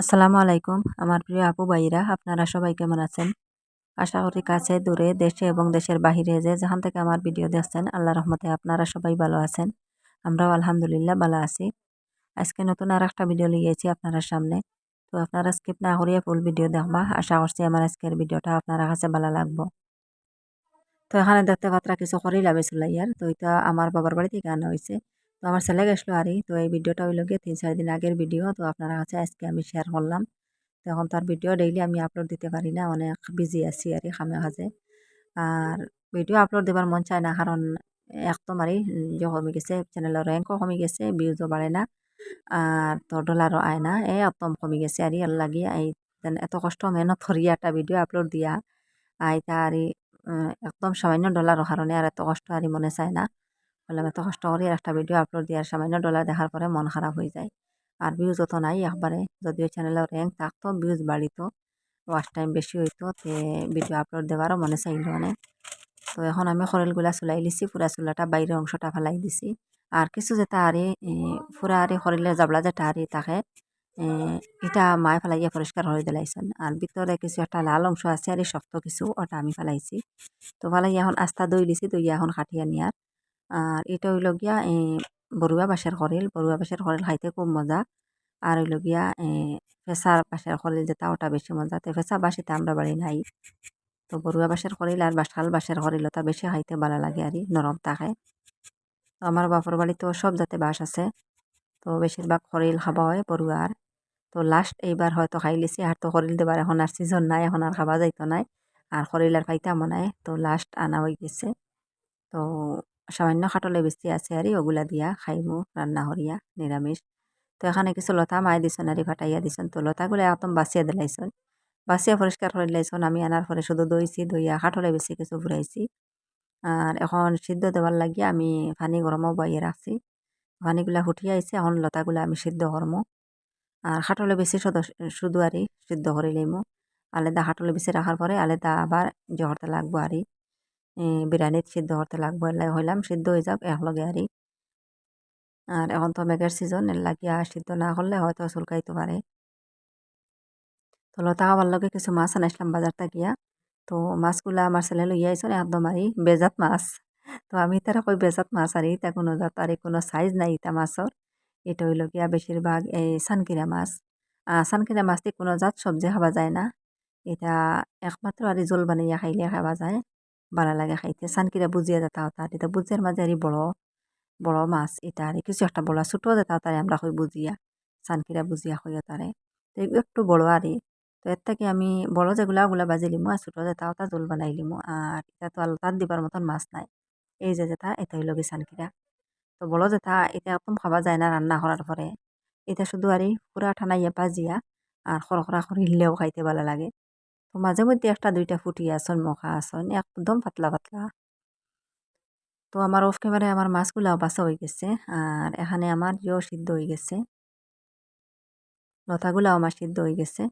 আসসালামু আলাইকুম। আমার প্রিয় আপু ভাইরা আপনারা সবাই কেমন আছেন? আশা করি কাছে, দূরে, দেশে এবং দেশের বাহিরে যে যেখান থেকে আমার ভিডিও দেখছেন আল্লাহ রহমতে আপনারা সবাই ভালো আছেন। আমরাও আলহামদুলিল্লাহ ভালো আছি। আজকে নতুন আর একটা ভিডিও লিয়েছি আপনারা সামনে। তো আপনারা স্কিপ না করিয়ে ফুল ভিডিও দেখবা। আশা করছি আমার আজকের ভিডিওটা আপনারা কাছে ভালো লাগবো। তো এখানে দেখতে পাত্রা কিছু লাভেছিল ইয়ার তো এটা আমার বাবার বাড়ি থেকে আনা হয়েছে। তো আমার ছেলে গেছিল আরই। তো এই ভিডিওটা হইল গিয়ে তিন চার দিন আগের ভিডিও। তো আপনারা কাছে আজকে আমি শেয়ার করলাম। তো এখন তার ভিডিও ডেইলি আমি আপলোড দিতে পারি না। অনেক বিজি আছি আর খামে কাজে আর ভিডিও আপলোড দেবার মন চায় না। কারণ একদম আর ইয়ে কমে গেছে চ্যানেলের র্যাঙ্কও কমে গেছে ভিউজও বাড়ে না। আর তো ডলারও আয় না। এ একদম কমে গেছে আর ইয়ার লাগিয়ে এই এত কষ্ট মেহনত করি একটা ভিডিও আপলোড দিয়া। আইতা আর একদম সামান্য ডলারও কারণে আর এত কষ্ট আর মনে চায় না। বললাম এত কষ্ট করি একটা ভিডিও আপলোড দেওয়ার সামান্য ডলার দেখার পরে মন খারাপ হয়ে যায়। আর ভিউজ অত নাই একবারে। যদিও চ্যানেলের র্যাঙ্ক থাকতো ভিউজ বাড়িত ওয়াচ টাইম বেশি হইতো, তে ভিডিও আপলোড দেওয়ারও মনে চাইল অনেক তো এখন আমি খরেলগুলা চুলাই লিছি, পুরা চুলাটা বাইরের অংশটা ফেলাই দিছি। আর কিছু যেটা আরে পুরা আরে খরিলে জাবলা যেটা আরে তাকে এটা মায় ফেলাইয়া পরিষ্কার হয়ে দিলাইছেন। আর ভিতরে কিছু একটা লাল অংশ আছে, আর শক্ত কিছু, ওটা আমি ফেলাইছি। তো ফেলাই এখন আস্তা দই লিছি দই এখন কাটিয়া নিয়ার আর এটা হইল গিয়া বড়ুয়া বাঁশের খরিল বড়ুয়া বাঁশের খরিল খাইতে খুব মজা। আর হইল গিয়া ফেসার বাঁশের খরিল যেটা ওটা বেশি মজা। তো ফেসা বাসিতে আমরা বাড়ি নাই। তো বড়ুয়া বাঁশের খরিল আর বাসাল বাঁশের খরিল ওটা বেশি খাইতে ভালো লাগে আর নরম থাকে তো আমার বাপর বাড়িতেও সব জাতে বাস আছে। তো বেশিরভাগ খরিল খাওয়া হয় বড়ুয়ার তো লাস্ট এইবার হয়তো খাই লিছি আর তো খরিল দেবার এখন আর সিজন নাই, এখন আর খাওয়া যাইতো নাই। আর খরিল আর খাইতামও নাই। তো লাস্ট আনা হয়ে গেছে। তো সামান্য খাটলে বেশি আছে আর ওগুলা দিয়া খাইমু, রান্না করিয়া, নিরামিষ। তো এখানে কিছু লতা মাই দিছেন আর ফাটাইয়া দিছেন। তো লতাগুলো একদম বাঁচিয়ে দিলাইছেন। বাঁচিয়ে পরিষ্কার করে দিলাইছেন, আমি আনার পরে শুধু দইছি, দইয়া খাটলে বেশি কিছু ফুরাইছি আর এখন সিদ্ধ দেওয়ার লাগিয়ে আমি পানি গরমও বাইয়ে রাখছি। পানিগুলা ফুটিয়ে আইছে, এখন লতাগুলা আমি সিদ্ধ করমু। আর খাটলে বেশি শুধু আরই সিদ্ধ করে লইমু। আলাদা খাটলে বেশি রাখার পরে আলাদা আবার জহরতে লাগবো আরই বিরিয়ানিত সিদ্ধ করতে লাগবো এলাই হইলাম সিদ্ধ হয়ে যাক একলগে আরই। আর এখন তো মেঘের সিজন এর লাগিয়া সিদ্ধ না করলে হয়তো চুলকাইতে পারে। তো লতা খাবার লগে কিছু মাছ আনাইছিলাম বাজারটা গিয়া। তো মাছগুলা আমার ছেলে লইয়া আইসন একদম আরই বেজাত মাছ। তো আমি তারা কই বেজাত মাছ আরই তা কোনো জাত, আর কোনো সাইজ নাই ইতা মাছর। এটা হইল গিয়া বেশিরভাগ এই সানকিরা মাছ। সানকিরা মাছটি কোনো জাত সবজি খাওয়া যায় না। এটা একমাত্র আর জোল বানাইয়া খাইলে খাওয়া যায়। ভালো লাগে খাইতে। সানকিরা বুঝিয়া যেতা হতা এটা বুঝিয়ার মাঝে আর বড় বড় মাছ এটা আর কিছু একটা বড় ছোটো যেতা তারে আমরা কই বুঝিয়া, সানকিরা বুঝিয়া হইয়া তারে। তো একটু বড় আরই তো এর থেকে আমি বড় যেগুলা ওগুলা বাজি লিমু আর ছোটো যেটা ওটা জোল বানাই লিমু। আর এটা তো আলতার দিবার মতন মাছ নাই। এই যে যেটা এটা হইল কি সানকিরা। তো বড় যেটা এটা একদম খাওয়া যায় না রান্না করার পরে। এটা শুধু আর পুরা ঠানাইয়া বাজিয়া আর খরখরা করিলেও খাইতে ভালো লাগে। তো মাঝে মধ্যে একটা দুইটা ফুটি আসন মখা আসন একদম পাতলা পাতলা। তো আমার অফ ক্যামেরায় আমার মাছগুলাও বাসা হয়ে গেছে আর এখানে আমার ইয়েও সিদ্ধ হয়ে গেছে। লতাগুলাও আমার সিদ্ধ হয়ে গেছে।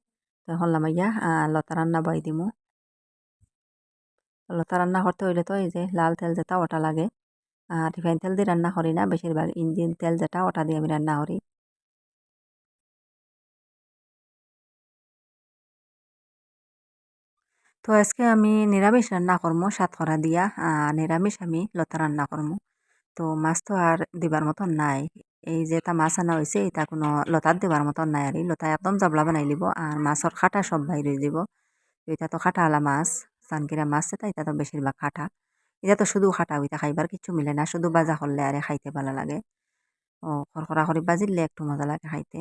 তো এখন লামাইয়া লতা রান্না বই দিমু। লতা রান্না করতে হইলে তো এই যে লাল তেল যেটা ওটা লাগে। আর রিফাইন তেল দিয়ে রান্না করি না বেশিরভাগ ইঞ্জিন তেল যেটা ওটা দিয়ে আমি রান্না করি। তো আজকে আমি নিরামিষ রান্না করব সাতকরা দিয়া। আর নিরামিষ আমি লতা রান্না করব তো মাছ তো আর দিবার মতন নাই। এই যে এটা মাছ আনা হয়েছে এটা কোনো লতার দিবার মতন নাই আর লতা একদম জাবলা বানাই লিব। আর মাছর খাটা সব বাইরে দিব। এটা তো খাটা আলা মাছ সানকিরা মাছ এটা এটা তো বেশিরভাগ খাটা। এটা তো শুধু খাটা ওইটা খাইবার কিছু মিলে না, শুধু বাজা করলে আরে খাইতে ভালো লাগে। ও খরখরা করে বাজিলে একটু মজা লাগে খাইতে।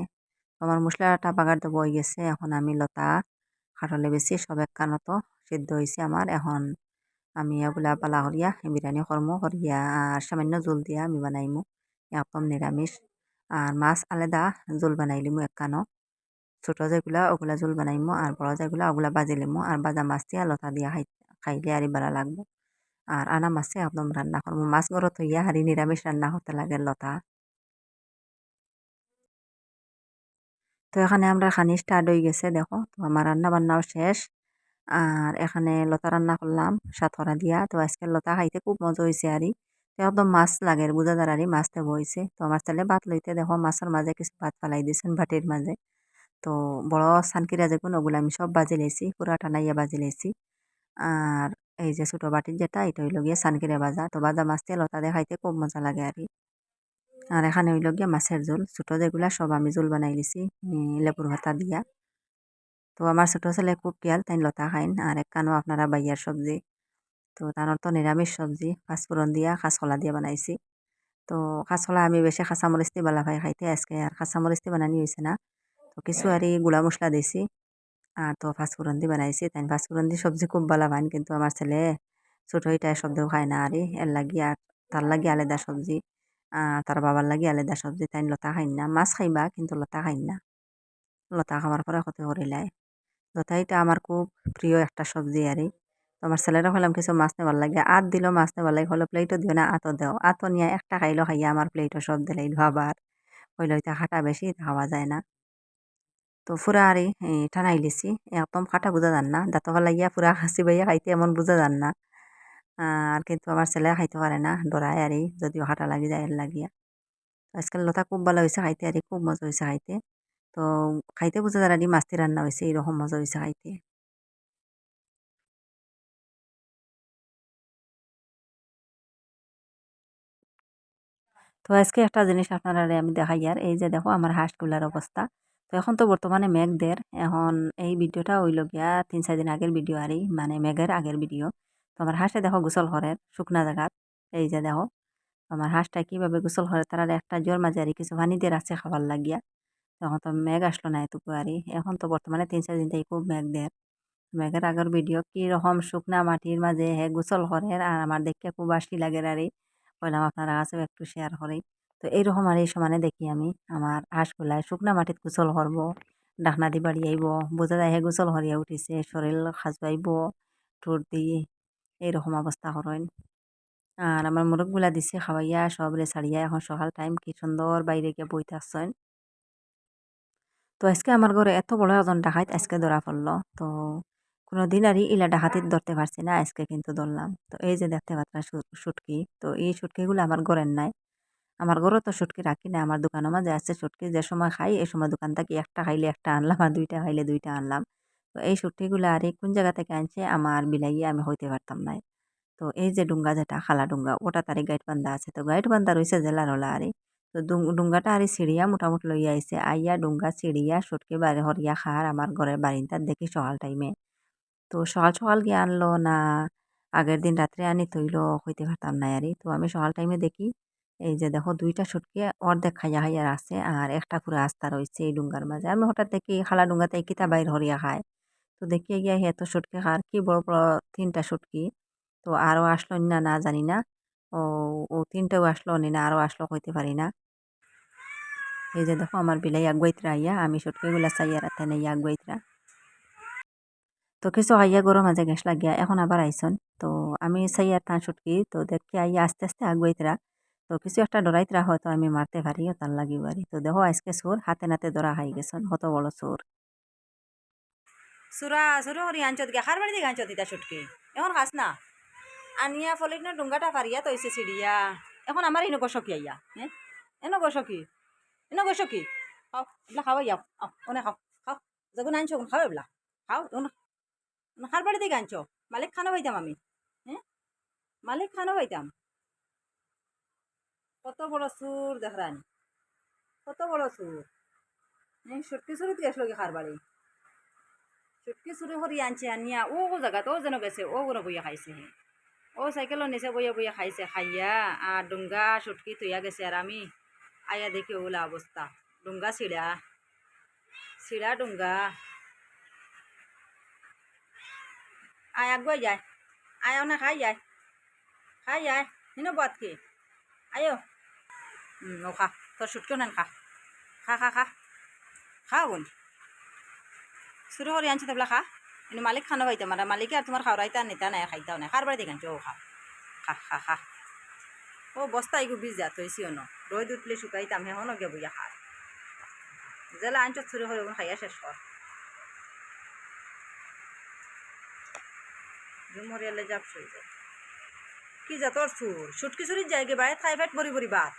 আমার মশলাটা বাগার দেবো হয়ে গেছে, এখন আমি লতা, খাটলে বেশি সব এক কানতো সিদ্ধ হয়েছে আমার। এখন আমি এগুলা পালা করিয়া বিরিয়ানি কর্ম করিয়া, আর সামান্য জোল দিয়া আমি বানাইমু। একদম নিরামিষ। আর মাছ আলাদা জোল বানাইলিমু এক কানো ছোটো যেগুলা ওগুলা জোল বানাইমু, আর বড় যেগুলা ওগুলা লিমু। আর বাজা মাছ দিয়া লতা দিয়া খাই খাইলে আর ভালো লাগবো। আর আনা মাছে একদম রান্না করব মাছ গরত হইয়া হারি নিরামিষ রান্না করতে লাগে লতা। তো এখানে আমরা খানি স্টার্ট হয়ে গেছে, দেখো। তো আমার রান্না বান্নাও শেষ। আর এখানে লতা রান্না করলাম সাতরা দিয়া। তো আজকে লতা খাইতে খুব মজা হয়েছে আরই তো একদম মাছ লাগে, বুঝা আর মাছতে বইছে। তো আমার ছেলে ভাত লইতে দেখো, মাছের মাঝে কিছু ভাত ফালাই দিয়েছেন ভাটির মাঝে। তো বড় সানকিরা যেগুলো ওগুলো আমি সব বাজে লেছি পুরা নাইয়া বাজে লেছি আর এই যে ছোটো বাটির যেটা, এটা হইল গিয়ে সানকিরা বাজা তো ভাজা মাছ দিয়ে লতা দিয়ে খাইতে খুব মজা লাগে আর। আর এখানে হইল গিয়ে মাছের ঝোল। ছোটো যেগুলা সব আমি ঝোল বানাই লিছি লেবুর ভাতা দিয়া। তো আমার ছোটো ছেলে খুব পিয়াল, তাই লতা খাইন আর এক কানো আপনারা বাইয়ার সবজি। তো তার তো নিরামিষ সবজি পাঁচফোড়ন দিয়া কাঁচকলা দিয়া বানাইছি। তো কাঁচকলা আমি বেশি কাঁচামরিচ দিয়ে বালা ভাই খাইতে আজকে, আর কাঁচামরিচ দিয়ে বানানি হয়েছে না। তো কিছু আর গুঁড়া মশলা দিছি, আর তো ফাঁসফোড়ন দিয়ে বানাইছি। তাই ফাঁসফোড়ন দিয়ে সবজি খুব ভালো ভাইন, কিন্তু আমার ছেলে ছোটো এটা সবজিও খায় না। আর এর লাগি আর তার লাগি আলাদা সবজি আর তার বাবার লাগি আলাদা সবজি, তাই লতা খাইন না। মাছ খাইবা, কিন্তু লতা খাইন না। লতা খাবার পরে ক্ষতি করিলাই লতা এটা আমার খুব প্রিয় একটা সবজি আর তো আমার ছেলেরা হলাম কিছু মাছ নেবার লাগে। আত দিল মাছ নেবার লাগে। হলো প্লেটও দিও না, আতও দেও। আতও নিয়ে একটা খাইলো খাইয়া আমার প্লেটও সব দিলাইল আবার হইল এটা খাটা বেশি খাওয়া যায় না। তো ফুরা আরে টানাই লিছি। একদম খাটা বোঝা যান না। দাঁত লাগিয়া ফুরা হাসি বাইয়া খাইতে এমন বোঝা যান না। আর কিন্তু আমার ছেলে খাইতে পারে না। ডরায় আরে যদিও খাটা লাগি যায় লাগিয়া। আজকাল লতা খুব ভালো হয়েছে খাইতে আরে খুব মজা হয়েছে খাইতে। তো খাইতে বোঝা যায় আরে মাছটি রান্না হয়েছে এইরকম মজা হয়েছে খাইতে তো আজকে একটা জিনিস আপনারা আমি দেখাই আর এই যে দেখো আমার হাঁসগুলার অবস্থা তো এখন তো বর্তমানে মেঘদের এখন এই ভিডিওটা হইল গিয়া তিন চার দিন আগের ভিডিও আরই মানে মেঘের আগের ভিডিও তো আমার হাঁসে দেখো গোসল করে শুকনা জায়গাত এই যে দেখো আমার হাঁসটা কীভাবে গোসল করে তারা একটা জোর মাঝে আর কিছু পানি দিয়ে রাখছে খাবার লাগিয়া তখন তো মেঘ আসলো না এটুকু আরই এখন তো বর্তমানে তিন চার দিন থেকে খুব মেঘ দের মেঘের আগের ভিডিও কীরকম শুকনা মাটির মাঝে হে গোসল করে আর আমার দেখতে খুব আশি লাগে আরই কইলাম আপনারা কাছেও একটু শেয়ার করি। তো এইরকম আর এই সমানে দেখি আমি আমার হাঁসগুলাই শুকনা মাটিত গোসল করব, ডাকনা দি বাড়ি আইব, বোঝা যায় হে গোসল হরিয়া উঠিছে শরীর খাজবাইব ঠোঁট দিয়ে এইরকম অবস্থা করেন আর আমার মোরগগুলা দিছে খাওয়াইয়া সবরে ছাড়িয়া, এখন সকাল টাইম কি সুন্দর বাইরে গিয়ে বই থাকছেন তো আজকে আমার ঘরে এত বড় একজন ডাকাইত আজকে ধরা পড়ল। তো কোনো দিন আর ইলা ডাকাতিত ধরতে পারছি না, আজকে কিন্তু ধরলাম। তো এই যে দেখতে পাত্রা সুটকি, তো এই সুটকিগুলো আমার ঘরের নাই। আমার ঘরও তো সুটকি রাখি না আমার দোকানের মাঝে আছে সুটকি, যে সময় খাই এই সময় দোকান থেকে একটা খাইলে একটা আনলাম আর দুইটা খাইলে দুইটা আনলাম। তো এই সুটকিগুলো আর কোন জায়গা থেকে আনছে আমার বিলাইয়ে আমি হইতে পারতাম না তো এই যে ডুঙ্গা যেটা, খালা ডুঙ্গা, ওটা তারে গাইড বান্ধা আছে। তো গাইড বান্ধা রয়েছে জেলার হলা আরে তো ডুঙ্গাটা আর সিঁড়িয়া মোটামুটি লইয়া আইছে আইয়া ডুঙ্গা সিঁড়িয়া সুটকি বাড়ি হরিয়া খার আমার ঘরের বাড়িটার দেখি সকাল টাইমে। তো সকাল সকাল গিয়ে আনলো না আগের দিন রাত্রে আনি তৈল হইতে পারতাম না আরে তো আমি সকাল টাইমে দেখি, এই যে দেখো দুইটা সুটকে অর্ধেক খাইয়া খাইয়া আছে আর একটা পুরো আস্তা রয়েছে এই ডুঙ্গার মাঝে আমি হঠাৎ দেখি খালা ডুঙ্গাতে কিতা বাইর হরিয়া খায় তো দেখিয়ে গিয়া এত সুটকে খার কি বড় বড় তিনটা সুটকি তো আরও আসলো না না জানি না। ও ও তিনটাও আসলো নি না আরও আসলো হইতে পারি না। এই যে দেখো আমার বিলাই আগুয়াইতরা আইয়া, আমি সুটকিগুলা চাইয়া রাতে নেই আগুয়াইতরা তো কিছু আইয়া গরম মাঝে গ্যাস লাগিয়া, এখন আবার আইসন। তো আমি সাইয়ার থান সুটকি, তো দেখি আইয়া আস্তে আস্তে আগুয়াইতরা তো কিছু একটা ডরাইতরা হয়তো আমি মারতে পারি তার লাগি পারি। তো দেখো আজকে চোর, হাতে নাতে ধরা খাই গেছেন হত বড় চোর। সুরা সুরু হরি আঞ্চত গে খার বাড়ি দিকে আঞ্চত ইতা সুটকি? এখন খাস না। আনিয়া ফলিক না ডুঙ্গাটা পারিয়া তৈছে সিঁড়িয়া এখন আমার ইনো গসকি আইয়া হ্যাঁ এনো গসকি এনো গসকি খাও এগুলা খাও ইয়া ওনে খাও খাও যখন আনছো খাও এগুলা খাও খার বাড়ি থেকে আনছো মালিক খানো হইতাম আমি হ্যাঁ মালিক খানো হইতাম কত বড় সুর দেখরান কত বড় সুর হ্যাঁ সুটকি সুরিত গেছিল কি খার বাড়ি সুটকি সুরি হরি আনছে আনিয়া ও জায়গা তো যেন গেছে ও গুলো বইয়া খাইছে ও সাইকেলও নিচে বইয়া বইয়া খাইছে খাইয়া আর ডুঙ্গা সুটকি তুইয়া গেছে আর আমি আয়া দেখি ওগুলা অবস্থা। ডুঙ্গা ছিড়া। ছিড়া ডুঙ্গা। আয় আগুয়াই যায়। আয় না খাই যায়। খাই যায়। হিনো বাদ কি? আয়ো। ও খা। তোর সুটকেও নেন খা। খা খা খা। খা বোন। শুরু করে আনছি তাবলা, খা। এনে মালিক খানো পাইতে মারা। মালিকে আর তোমার খাওয়াইতা নিতা নাই খাইতাও নাই। খার বাড়ি দেখান ও খা। খা খা খা। ও বস্তা এগু বীজ যা তৈছি অন রোদ উঠলে শুকাইতাম হে হন গে বইয়া খার জেলা আনছ ছুরি করে খাইয়া শেষ কর ঝুমরিয়ালে যাব সই যায় কি যা তোর সুর সুটকি চুরির যায় বাড়ি খাই ফেট বরি বরি বাদ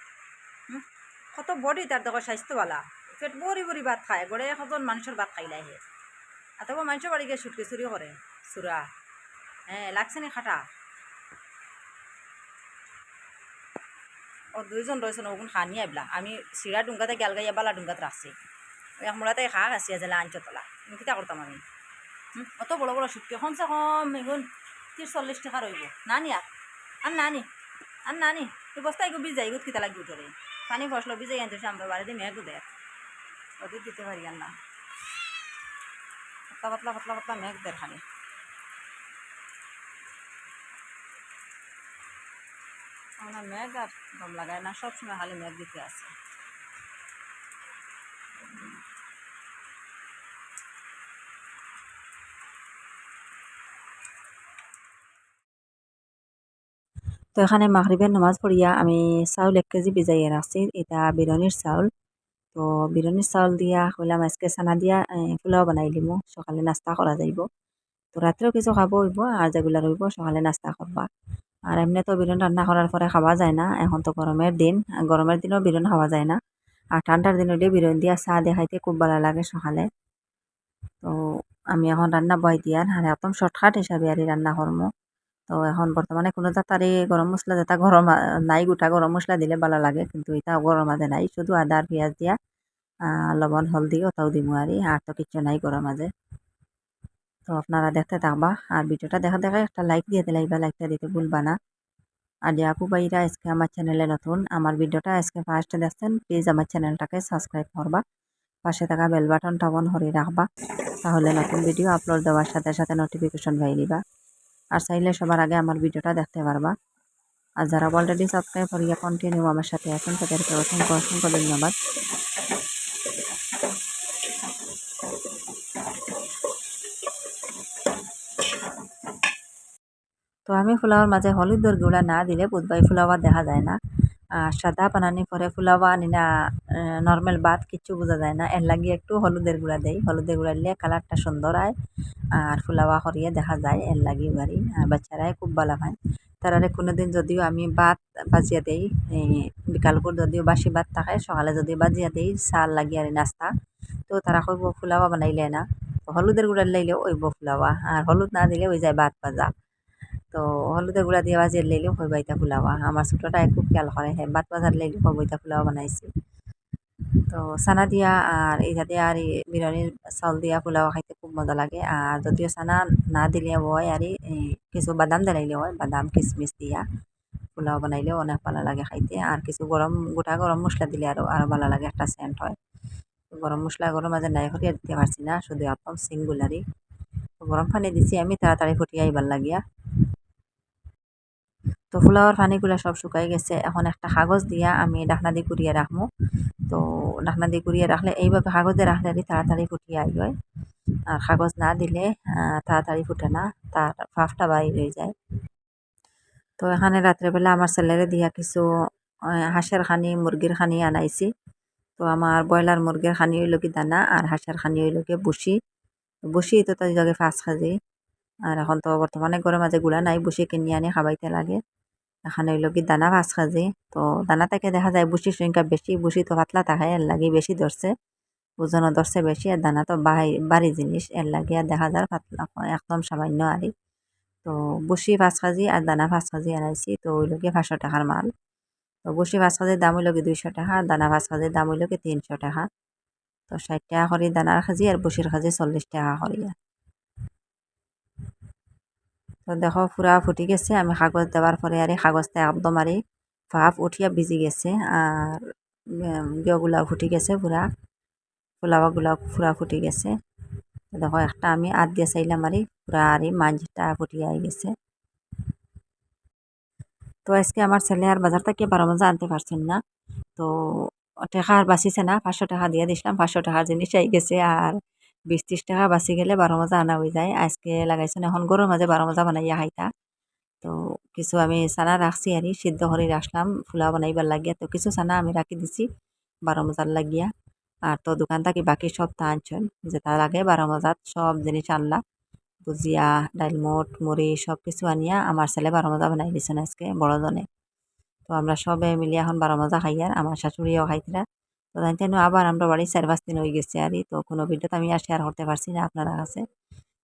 কত বডি তার দেখো স্বাস্থ্যওয়ালা পেট বরি বরি ভাত খায় গড়ে এখন মানুষের ভাত খাইলাই হে আতবা মানুষের বাড়ি গিয়ে সুটকে চুরি করে সুরা হ্যাঁ লাগছে নি খাটা দুইজন রয়েছে ওগুন খানি আইবলা। আমি সিরা ডুঙ্গাতে গেল গাইয়া বালা ডুঙ্গাতে রাখছি এক মোড়াতে খা খাসি আছে আঞ্চ তোলা। আমি কিতা করতাম আমি? অত বড় বড় সুটকে কমসে কম এগুন ত্রিশ চল্লিশ টাকা রইব না নি আর না নি আর না নি তুই বস্তা এগু বিজাই এগুত কিতা লাগবে উঠরে পানি ফসল বিজাই, আনতে আমরা বাড়িতে মেঘ দেখ ওদের দিতে পারি আর না পাতলা পাতলা পাতলা পাতলা মেঘ দের আমরা মেঘ আর দম লাগায় না, সবসময় খালি মেঘ দিতে আছে। তো এখানে মাগরিবের নামাজ পড়িয়া আমি চাউল এক কেজি ভিজাইয়া রাখছি, এটা বিরিয়ানির চাউল। তো বিরিয়ানির চাউল দিয়া কইলাম, আজকে চানা দিয়া পোলাও বানাই লিমু, সকালে নাস্তা করা যাইব। তো রাত্রেও কিছু খাব হইব, আর যেগুলা রইব সকালে নাস্তা করবা। আর এমনি তো বিরিয়ানি রান্না করার পরে খাওয়া যায় না। এখন তো গরমের দিন গরমের দিনেও বিরিয়ানি খাওয়া যায় না। আর ঠান্ডার দিনে দিয়ে বিরিয়ানি দিয়া চাহ দিয়ে খাইতে খুব ভালো লাগে সকালে। তো আমি এখন রান্না বয় দিয়ার, আর একদম শর্টকাট হিসাবে আর রান্না করব তো এখন বর্তমানে কোনো তাড়াতাড়ি গরম মশলা যেটা গরম নাই, গোটা গরম মশলা দিলে ভালো লাগে। কিন্তু এটা গরম মাঝে নাই, শুধু আদা আর পেঁয়াজ দিয়া লবণ, হলদি, ওটাও দিমু আর আর তো কিছু নাই গরম মাঝে তো আপনারা দেখতে থাকবা। আর ভিডিওটা দেখা দেখা একটা লাইক দিয়ে দিলে বা লাইকটা দিতে ভুলবা না। আর যে আপু ভাইরা আজকে আমার চ্যানেলে নতুন, আমার ভিডিওটা আজকে ফার্স্ট দেখছেন প্লিজ আমার চ্যানেলটাকে সাবস্ক্রাইব করবা। পাশে থাকা বেল বাটনটা অন করে রাখবা। তাহলে নতুন ভিডিও আপলোড দেওয়ার সাথে সাথে নোটিফিকেশন পাই নিবা আর চাইলে সবার আগে আমার ভিডিওটা দেখতে পারবা। আর যারা অলরেডি সাবস্ক্রাইব করিয়া কন্টিনিউ আমার সাথে আছেন, তাদেরকে অসংখ্য অসংখ্য ধন্যবাদ। তো আমি ফুলাওয়ার মাঝে হলুদের গুঁড়া না দিলে বুধবাই ফুলাওয়া দেখা যায় না। আর সাদা বানানি পরে ফুলাওয়া আনি না নর্মাল ভাত কিচ্ছু বোঝা যায় না। এর লাগিয়ে একটু হলুদের গুঁড়া দেই। হলুদের গুঁড়া দিলে কালারটা সুন্দর হয় আর ফুলাওয়া করিয়ে দেখা যায় এর লাগি বাড়ি আর বাচ্চারাই খুব ভালো পায় তারারে কোনোদিন যদিও আমি ভাত বাজিয়া দেই, এই বিকালপুর যদিও বাসি ভাত থাকে, সকালে যদি বাজিয়া দেই চাল লাগি আর নাস্তা। তো তারা কইব, ফুলাওয়া বানাইলে না। হলুদের গুঁড়া লাইলে ওইব ফুলাওয়া। আর হলুদ না দিলে ওই যায় ভাত ভাজা তো হলুদের গুঁড়া দিয়ে বাজিয়ে লাইলেও হয় বাইতা ফুলাওয়া আমার ছোটোটাই খুব খেয়াল করে হ্যাঁ ভাত বাজার লাইলে হয় বইতা ফুলাওয়া বানাইছি। তো চানা দিয়া আর এইটা দিয়া আর বিরিয়ানির চাউল দিয়া পোলাও খাইতে খুব মজা লাগে। আর যদিও চানা না দিলে হয়, আর কিছু বাদাম দিলাইলে হয়, বাদাম কিশমিশ দিয়া পোলাও বানাইলেও অনেক ভালো লাগে খাইতে। আর কিছু গরম, গোটা গরম মশলা দিলে আরও আরও ভালো লাগে, একটা সেন্ট হয়। গরম মশলা, গরম মাঝে নাই ফুটিয়ে দিতে পারছি না, শুধু একদম সিঙ্গুলারই গরম পানি দিছি আমি, তাড়াতাড়ি ফুটিয়ে আইবার লাগিয়া। তো ফুলাওয়ার পানিগুলো সব শুকাই গেছে। এখন একটা কাগজ দিয়া আমি ডাকনা দিয়ে কুড়িয়ে রাখব তো ডাকনা দিয়ে কুড়িয়ে রাখলে এইভাবে কাগজে রাখলে তাড়াতাড়ি ফুটিয়ে আই হয় আর কাগজ না দিলে তাড়াতাড়ি ফুটে না, তার ফাফটা বাইর হয়ে যায়। তো এখানে রাত্রেবেলা আমার ছেলেরে দিয়া কিছু হাঁসের খানি, মুরগির খানি আনাইছি। তো আমার ব্রয়লার মুরগির খানি হইল কি দানা, আর হাঁসের খানি হইল কি বসি বসি তো তার জায়গায় ফাঁস খাজি আর এখন তো বর্তমানে ঘরের মাঝে গুড়া নাই বসি কিনে আনি খাবাইতে লাগে। এখানে হইল কি দানা ফাঁস খাজি। তো দানা থেকে দেখা যায় বুসির সংখ্যা বেশি বুসি তো পাতলা থাকে এর লাগে বেশি ধরছে ওজনও ধরছে বেশি আর দানা তো বাড়ি জিনিস এর লাগে আর দেখা যায় পাতলা একদম সামান্য আরি তো বসি পাঁচ কেজি আর দানা পাঁচ কেজি আনাইছি, তো ওই লোকে পাঁচশো টাকার মাল। তো বসি পাঁচ কেজির দাম হইল কি দুইশো টাকা আর দানা পাঁচ কেজির দাম হইল কি তিনশো টাকা। তো ষাট টাকা করে দানার খাজি আর বসির খাজি চল্লিশ টাকা করিয়া তো দেখো পুরা ফুটি গেছে। আমি কাগজ দেওয়ার পরে আর কাগজটা একদম আর ভাপ উঠিয়া ভিজি গেছে আর বিয়গুলাও ফুটি গেছে পুরা পোলাওয়াগুলাও পুরা ফুটি গেছে। দেখো, একটা আমি আদ দিয়ে চাইলাম আর পুরা আর মাঝটা ফুটিয়ে গেছে। তো আজকে আমার ছেলে আর বাজার থেকে বারো মজা আনতে পারছেন না। তো, টাকা আর বাঁচিছে না। পাঁচশো টাকা দিয়ে দিছিলাম, পাঁচশো টাকার জিনিস আই গেছে আর বিশ ত্রিশ টাকা বাঁচি গেলে বারো মজা আনা হয়ে যায়। আজকে লাগাইছেন? এখন গরুর মাঝে বারো মজা বানাইয়া খাইতা তো কিছু আমি চানা রাখছি আর সিদ্ধ করে রাখলাম ফুলা বানাইবার লাগিয়া। তো কিছু চানা আমি রাখি দিছি বারো মজার লাগিয়া। আর তো দোকান থাকি বাকি সব তা আনছেন যেটা লাগে বারো মজাত সব জিনিস আনলা। ভুজিয়া ডাইলমোট মুড়ি সব কিছু আনিয়া আমার ছেলে বারো মজা বানাই দিছেন আজকে বড়জনে। তো আমরা সবে মিলিয়ে এখন বারো মজা খাই আর আমার শাশুড়িও খাইতরা তো জানতে আবার আমরা বাড়ি চার পাঁচ দিন হয়ে গেছে আর তো কোনো ভিডিও তো আমি আর শেয়ার করতে পারছি না আপনারা কাছে।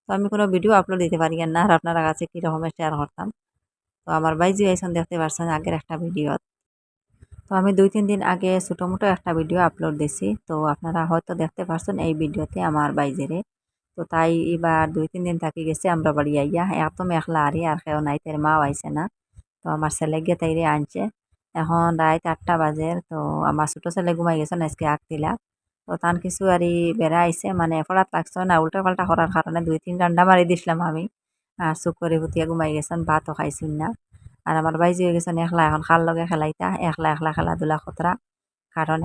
তো আমি কোনো ভিডিও আপলোড দিতে পারি না আর আপনারা কাছে কী রকমের শেয়ার করতাম। তো আমার বাইজি আইসন দেখতে পারছেন আগের একটা ভিডিও তো। আমি দুই তিন দিন আগে ছোটো মোটো একটা ভিডিও আপলোড দিছি। তো আপনারা হয়তো দেখতে পারছেন এই ভিডিওতে আমার বাইজেরে তো তাই এবার দুই তিন দিন থাকি গেছে আমরা বাড়ি আইয়া। এত মেখলা আরি আর কেউ নাই, তার মাও আইছে না। তো আমার ছেলে গিয়ে তাইরে আনছে। এখন রাত আটটা বাজে, তো আমার ছোটো ছেলে ঘুমাই গেছে না আজকে আগতিলা তো তান কিছু আর বেড়া আইছে মানে পড়াত লাগছে না, উল্টা পাল্টা করার কারণে দুই তিন ডান্ডা মারি দিছিলাম আমি। আর চুপ করে হুতিয়া ঘুমাই গেছেন, ভাতও খাইছিল না। আর আমার বাইজি হয়ে গেছেন একলা, এখন খাল লগে খেলাইতা, একলা একলা খেলাধুলা খতরা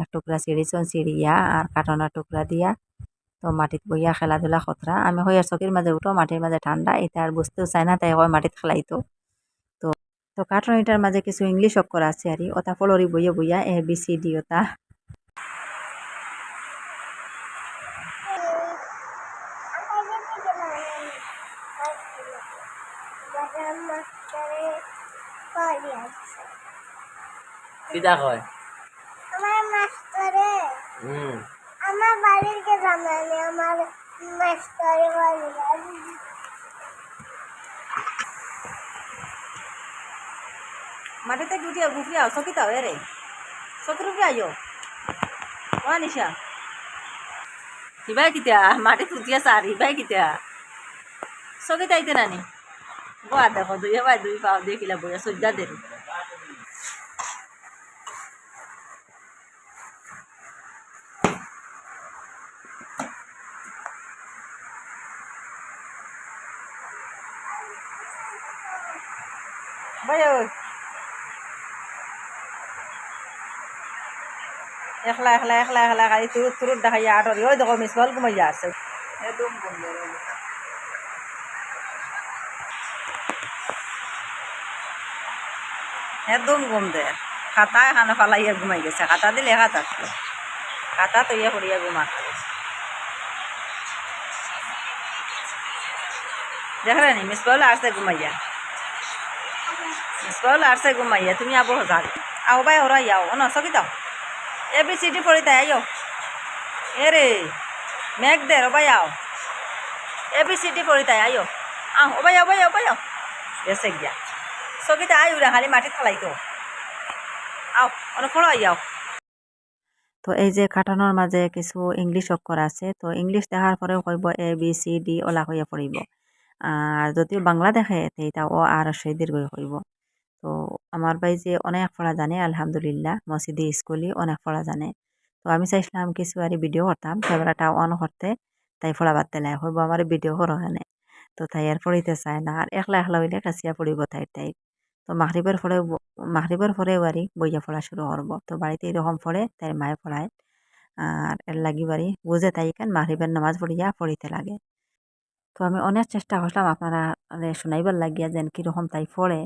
এক টুকরা চিড়িছন চিড়িয়া আর কার্টনের টুকরা দিয়া। তো মাটিত বইয়া খেলাধুলা খতরা আমি হইয়ার চকির মাঝে উঠো মাটির মাঝে ঠান্ডা এটা আর বুঝতেও চাই না তাই হয় মাটিত খেলাইতো। তো কার্টন এটার মাঝে কিছু ইংলিশ অক্ষর আছে আর ওটা ফলরি বইয়া বইয়া এ বি সি ডি ওটা কিটা কয়? আমার মাস্টারে হুম আমার বাড়ির কে জানানি আমার মাস্টারে বাড়ি মাটিতে গুটিয়া গুটিয়া চকিতা হয় রে চকির উপরে আইও ও নিশা হিবাই কিতিয়া মাটি তুতিয়া চার হিবাই কিতিয়া চকিতা আইতে নানি গোয়া দেখো দুই ভাই দুই পাও দিয়ে কিলা বইয়া সজ্জা দেরি ভাই ওই একলা একলা একলা একলা খাই তুরুত তুরুত দেখাই আটরি ওই দেখো মিস বল ঘুমাই আসছে একদম বন্ধ গম দে। খাতা এখানে ফালাইয়া ঘুমাই গেছে। খাতা দিলে খাতা খাতা তো ইয়ে করিয়া ঘুমা। দেখলে নি মিস বল আসছে ঘুমাইয়া। মিস বল আসছে ঘুমাইয়া। তুমি আবার যাও আও ভাই ওরা যাও ন সকি দাও। এ বি সি ডি পড়ি তাই আইও। এ রে, মেঘ দে রবাই আও। এ বি সি ডি পড়ি তাই আইও আও, ওবাই ওবাই ওবাই গেছে গিয়া। সকিতে আই উড়া, খালি মাটিত ফেলাই তো আও অনেক আই আও। তো এই যে কাটানোর মাঝে কিছু ইংলিশ অক্ষর আছে, তো ইংলিশ দেখার পরেও কইব এ বি সি ডি ওলা হইয়া পড়িব। আর যদিও বাংলা দেখে তেইটা ও আর সেই দীর্ঘ হইব। তো আমার ভাই যে অনেক পড়া জানে, আলহামদুলিল্লাহ। মসজিদে, স্কুলে অনেক পড়া জানে। তো আমি চাইছিলাম কিছু আর ভিডিও করতাম, ক্যামেরাটা অন করতে, তাই পড়া বাদ দিলাই হইব আমার ভিডিও করো এনে তো তাই আর পড়িতে চায় না। আর একলা একলা হইলে কাছিয়া পড়িব তাই তাই। তো মাহরিবের পরে মাহরিবের পরে বাড়ি বইয়া পড়া শুরু করব। তো বাড়িতে এরকম পড়ে, তাই মায়ে পড়ায়। আর এর লাগি বাড়ি বুঝে তাই কেন মাহরিবের নামাজ পড়িয়া পড়িতে লাগে। তো আমি অনেক চেষ্টা করলাম আপনারা শোনাইবার লাগিয়া যেন কীরকম তাই পড়ে।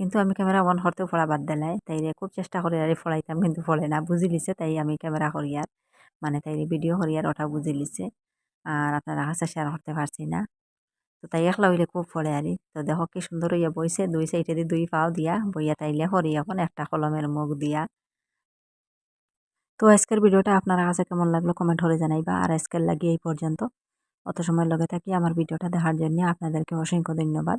কিন্তু আমি ক্যামেরা অন করতেও পড়া বাদ দিলাই তাইরে খুব চেষ্টা করে আর ফড়াইতাম, কিন্তু ফলে না, বুঝি লিছে। তাই আমি ক্যামেরা করিয়ার মানে তাই ভিডিও করিয়ার ওটা বুঝি লিছে। আর আপনারা কাছে শেয়ার করতে পারছি না। তো তাই একলা হইলে খুব ফলে আরি। তো দেখো কি সুন্দর হইয়া বইছে, দুই সাইডে দিয়ে দুই পাও দিয়া, বইয়া তাইলে হরি এখন, একটা কলমের মুখ দিয়া। তো আজকের ভিডিওটা আপনারা কাছে কেমন লাগল কমেন্ট করে জানাইবা। আর আজকের লাগিয়ে এই পর্যন্ত। অত সময় লগে থাকি আমার ভিডিওটা দেখার জন্য আপনাদেরকে অসংখ্য ধন্যবাদ।